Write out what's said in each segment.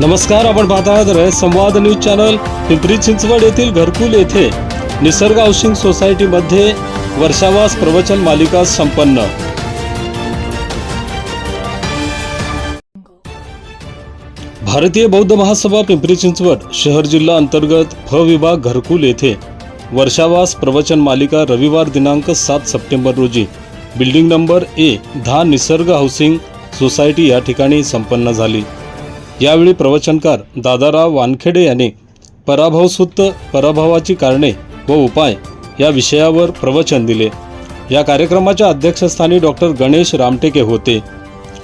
नमस्कार आपण पाहत आहात रयत संवाद न्यूज चॅनल. पिंपरी चिंचवड येथील घरकुल येथे निसर्ग हाऊसिंग सोसायटीमध्ये वर्षावास प्रवचन मालिका संपन्न. भारतीय बौद्ध महासभा पिंपरी चिंचवड शहर जिल्हा अंतर्गत फ विभाग घरकुल येथे वर्षावास प्रवचन मालिका रविवार दिनांक सात सप्टेंबर रोजी. बिल्डिंग नंबर ए दहा निसर्ग हाऊसिंग सोसायटी या ठिकाणी संपन्न झाली. यावेळी प्रवचनकार दादाराव वानखेडे यांनी पराभवसुत्त पराभवाची कारणे व उपाय या विषयावर प्रवचन दिले. या कार्यक्रमाच्या अध्यक्षस्थानी डॉक्टर गणेश रामटेके होते.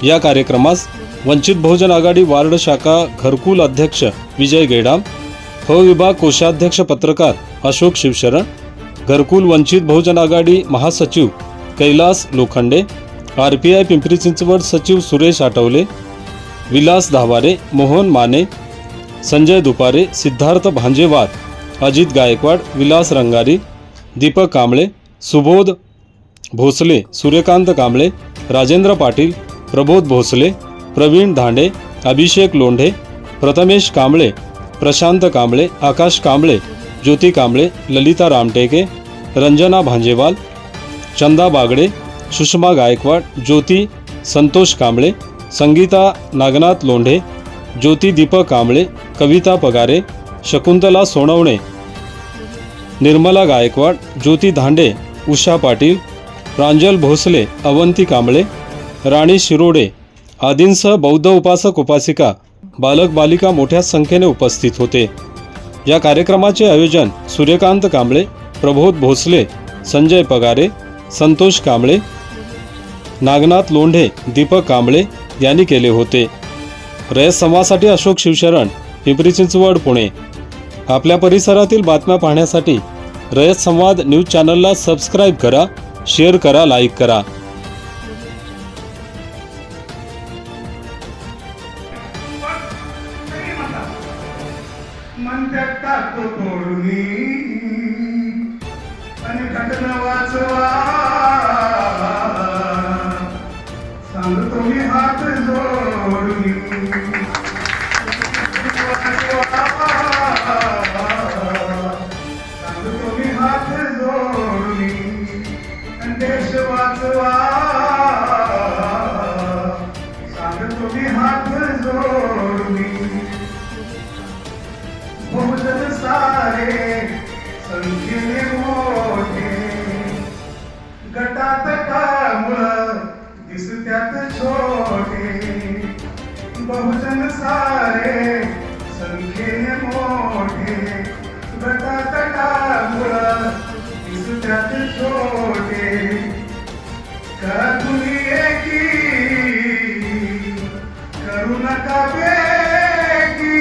या कार्यक्रमास वंचित बहुजन आघाडी वार्ड शाखा घरकुल अध्यक्ष विजय गेडाम फ विभाग कोषाध्यक्ष पत्रकार अशोक शिवशरण घरकुल वंचित बहुजन आघाडी महासचिव Kailas Lokhande R P I Pimpri Chinchwad सचिव सुरेश आठवले विलास धावारे, मोहन माने, संजय दुपारे, सिद्धार्थ भांजेवार, अजित गायकवाड, विलास रंगारी, दीपक कांबळे, सुबोध भोसले, सूर्यकांत कांबळे, राजेंद्र पाटील, प्रबोध भोसले, प्रवीण धांडे, अभिषेक लोंढे, प्रथमेश कांबळे, प्रशांत कांबळे, आकाश कांबळे, ज्योती कांबळे, ललिता रामटेके, रंजना भांजेवाल, चंदा बागडे, सुषमा गायकवाड, ज्योती संतोष कांबळे संगीता नागनाथ लोंढे ज्योती दीपक कांबळे कविता पगारे शकुंतला सोनवणे निर्मला गायकवाड ज्योती धांडे उषा पाटील प्रांजल भोसले अवंती कांबळे राणी शिरोडे आदींसह बौद्ध उपासक उपासिका बालक बालिका मोठ्या संख्येने उपस्थित होते. या कार्यक्रमाचे आयोजन सूर्यकांत कांबळे प्रबोध भोसले संजय पगारे संतोष कांबळे नागनाथ लोंढे दीपक कांबळे यांनी केले होते. रयत संवादसाठी अशोक शिवशरण पिंपरी चिंचवड पुणे. आपल्या परिसरातील बातम्या पाहण्यासाठी रयत संवाद न्यूज चॅनलला सबस्क्राईब करा शेअर करा लाईक करा. आणि घटना वाचवा. बहुजन सारे संख्ये मोटे व्रता तटामुळा दिसतात छोटे। करुणी एकी करू नका बेगी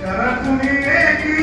करुणी बेगी